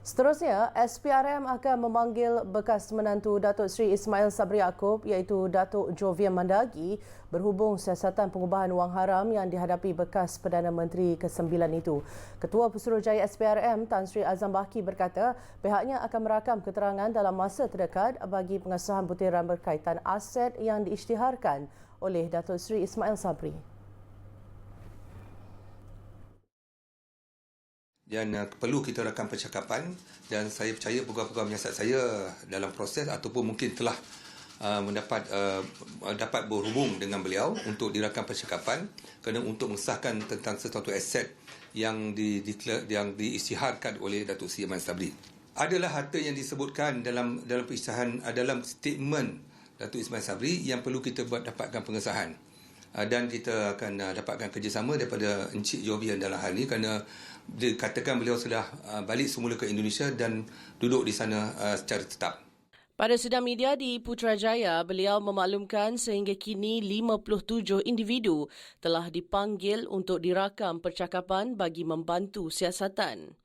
Seterusnya, SPRM akan memanggil bekas menantu Datuk Seri Ismail Sabri Yaakob iaitu Datuk Jovian Mandagi berhubung siasatan pengubahan wang haram yang dihadapi bekas Perdana Menteri ke-9 itu. Ketua Pesuruhjaya SPRM Tan Sri Azam Baki berkata pihaknya akan merakam keterangan dalam masa terdekat bagi pengesahan butiran berkaitan aset yang diisytiharkan oleh Datuk Seri Ismail Sabri. Dan uh, perlu kita rakam percakapan dan saya percaya pegawai-pegawai menyiasat saya dalam proses ataupun mungkin telah uh, mendapat uh, dapat berhubung dengan beliau untuk dirakam percakapan kerana untuk mengesahkan tentang sesuatu aset yang di, di yang diisytiharkan oleh Datuk Seri Ahmad Sabri. Adalah harta yang disebutkan dalam dalam perisahan dalam statement Datuk Ismail Sabri yang perlu kita buat dapatkan pengesahan. Uh, dan kita akan uh, dapatkan kerjasama daripada Encik Jovian dalam hal ini kerana dikatakan beliau sudah uh, balik semula ke Indonesia dan duduk di sana secara tetap. Pada sidang media di Putrajaya, beliau memaklumkan sehingga kini 57 individu telah dipanggil untuk dirakam percakapan bagi membantu siasatan.